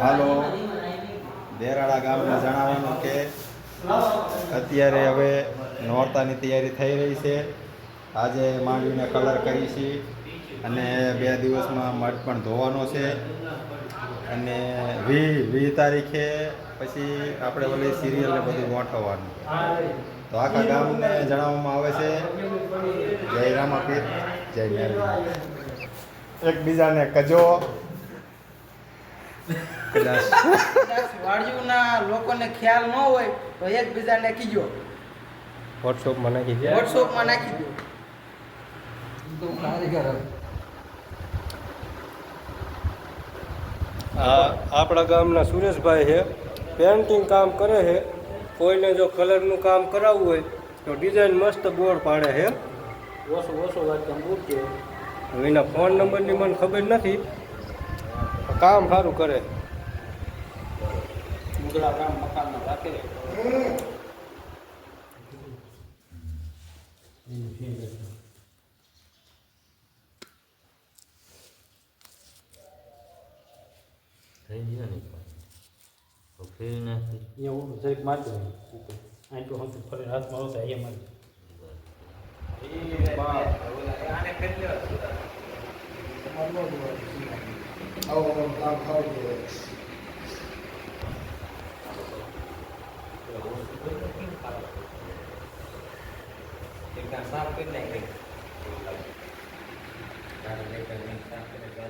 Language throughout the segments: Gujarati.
હાલો. દેરાડા ગામને જણાવવાનું કે અત્યારે હવે નોરતાની તૈયારી થઈ રહી છે. આજે માંડવીને કલર કરી છે અને બે દિવસમાં મઠ પણ ધોવાનો છે. અને વી વી તારીખે પછી આપણે ઓલી સિરિયલ ને બધું ગોઠવવાનું. તો આખા ગામને જણાવવામાં આવે છે જય રામાપીર જય મેરડી. એકબીજાને કજો. કદાચ. લોકોને ખ્યાલ ન હોય તો એકબીજાને કીજો. વોટ્સઅપમાં નાખી દે. વોટ્સઅપમાં નાખી દો. આ આપણા ગામના સુરેશભાઈ છે પેન્ટિંગ કામ કરે છે કોઈને જો કલરનું કામ કરાવવું હોય તો ડિઝાઇન મસ્ત બોર્ડ પાડે છે. ઓછો ઓછો વાત તમે હવે એના ફોન નંબરની મને ખબર નથી કામ સારું કરે. મુગલા ગામ મકાનમાં રાખે. એવું જરીક મારજો ઉપર. અહીં તો હું ફરી હાથમાં આવતા અહીંયા મારજો. આને કરી લો એકદમ સાફ કરી નાખી તારે લેટર નહીં સાફ કરી બાજુ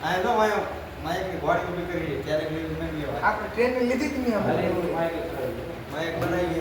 આ તો માયો માઇકની ઘોડી ઊભી કરી ક્યારેક લીધું નહીં આપણે ટ્રેન લીધી જ નહીં માયક બનાવી માઇક બનાવી